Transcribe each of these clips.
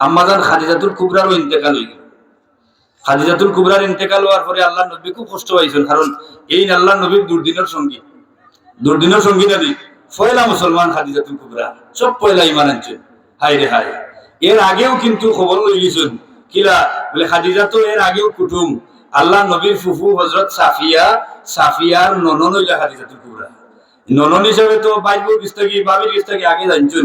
আম্মাজান খাদিজাতুল কুবরারও ইন্তেকাল হয়ে গেল খাদিজাতুল কুবরার ইন্তেকাল হওয়ার পরে আল্লাহ নবী খুব কষ্ট পাইছেন, কারণ এই আল্লাহ নবীর দুর্দিনের সঙ্গী। দুর্দিনের সঙ্গী নদী পয়লা মুসলমান খাদিজাতুল কুবরা, সব পয়লা ইমান আনছেন হাই রে হাই এর আগেও কিন্তু খবর লই গেছেন, কিলা বলে খাদিজা তো এর আগেও কুটুম। আল্লাহ নবীর ফুফু হজরত সাফিয়া, সাফিয়ার ননন হইলা খাদিজাতুল কুবরা। ননন হিসাবে তো বাইবুল কিস্তাকি বাবির কিস্তাকি আগে জানছেন।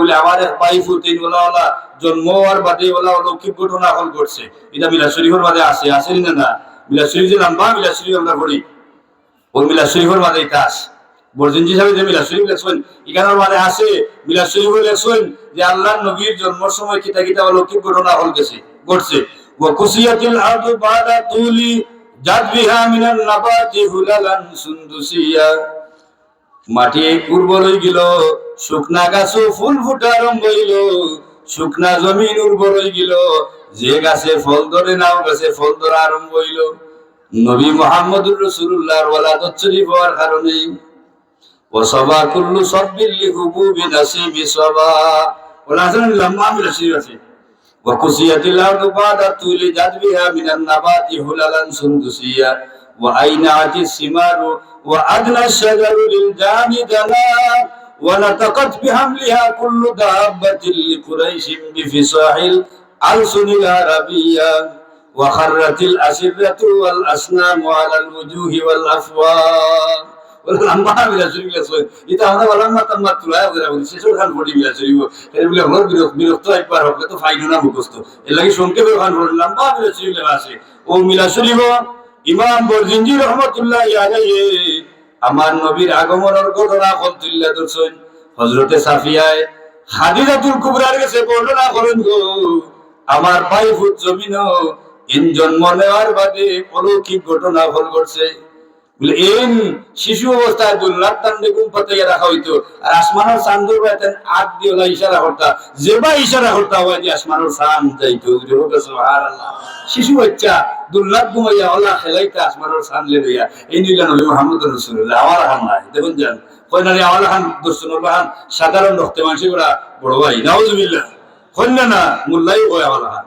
বলে আমার এক বাইফু তিন ওলা জন্ম হওয়ার বাদে ওলা অলৌকিক ঘটনা হল ঘটছে। এটা মিলা শরীফের বাদে আছে, আসেনি না না? মিলা শরীফ যে নাম্বা মিলা শরীফ আমরা করি ওই মিলা শরীফের মাঝে এটা আছে। সাহেব যে মিলা শরীফ লেখছেন মাঝে আছে। মিলা শরীফ লেখছেন যে আল্লাহ নবীর জন্মের সময় কিতা কিতা অলৌকিক ঘটনা হল গেছে, ঘটছে। ওয়াকুসিয়াতিল আরদু বাদা তুলি জাত বিহা মিনান নাবাতি হুলালান সুন্দুসিয়া। মাটি উর্বর হয়ে গেল, শুকনা গাছও ফুল ফুটা আরম্ভ হইল। শুকনা জমিন উর্বর হয়ে গেল যে গাছে ফল ধরে নাও গাছে ফল ধরা আরম্ভ হইল নবী মোহাম্মদুর রসুল্লাহর ওয়ালাদত শরীফ হওয়ার কারণে ওসবা কুল্লু সব্বিল্লি হুবুবি নাসিবি সবা ওলা আছে না লম্বা মিল শরীফ আছে وقصيت الأرض بعد طول جذبها من النبات هللا سندسيا وأينعت الثمار وأدنى الشجر للجان دنا ونطقت بحملها كل دابة لقريش بفصاح الألسن العربية وخرت الأسرة والأصنام على الوجوه والأفواه লম্বা মিলা চুরি গেছে এটা আমরা বললাম না তার মাত্র আয় ওদের বলি শেষের খান ফটি মিলা চুরিব এর বলে হল বিরক্ত বিরক্ত একবার হবে তো ফাইনো না মুখস্থ এর লাগে সংক্ষেপে খান ফটি লম্বা মিলা চুরি লেখা আছে ও মিলা চুরিব ইমাম বরজিনজি রহমতুল্লাহ আলাইহি আমার নবীর আগমনের ঘটনা তুল্লা দর্শন হজরতে সাফিয়ায় হাদিজাতুল কুবরার কাছে বর্ণনা করেন গো, আমার পায়ে ফুট জমিন ইন মনে নেওয়ার বাদে অলৌকিক ঘটনা ফল ঘটছে। এন শিশু অবস্থায় দুল্লার বেগুন পাতাইয়া রাখা হইতো। আর আসমানের আট দিয়ে ওলা ইশারা করতা। যেবা ইশারা করতা হয় যে আসমানের যাইতো। শিশু বাচ্চা দুল্লার ঘুমাইয়া ওলা খেলাইতা আসমানের চান লে লইয়া। এই নিলা মুহাম্মদ রাসূলুল্লাহ আমার হান নাই। দেখুন যান না আমার হান দর্শন হান সাধারণ রক্তে মানুষের বড় ভাই। নাউজুবিল্লাহ। কই না, মুল্লাই কই আমার হান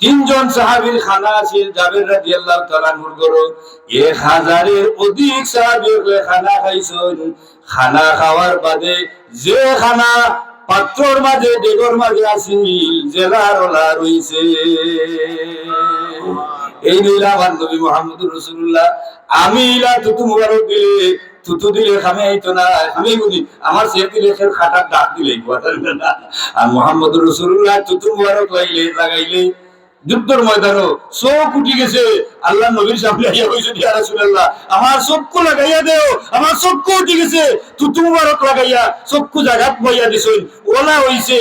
তিনজন সাহাবীর খানা আছিল জাবের রাদিয়াল্লাহু তাআলা নূর করো এক হাজারের অধিক সাহাবী খানা খাইছেন। খানা খাওয়ার বাদে যে খানা পাত্রর মাঝে, ডেগর মাঝে আছিল জেলার ওলা রইছে। এই নীলা আমার নবী মোহাম্মদুর রাসূলুল্লাহ। আমি ইলা তুতু মুবারক দিলে তুতু দিলে খামে আইতো না। আমি বুঝি আমার সে দিলে খের খাটার ডাক দিলে আর মোহাম্মদুর রাসূলুল্লাহ তুতু মুবারক লাইলে, লাগাইলে যুদ্ধর ময়দানও চোখ উঠি গেছে। আল্লাহ নবীর সামনে আইয়া হয়েছে ইয়া রাসূলুল্লাহ, আমার চক্ষু লাগাইয়া দেও, আমার চক্ষু উঠি গেছে। তুতু মুবারক লাগাইয়া চক্ষু জাগাত বইয়া দিছ ওলা হইছে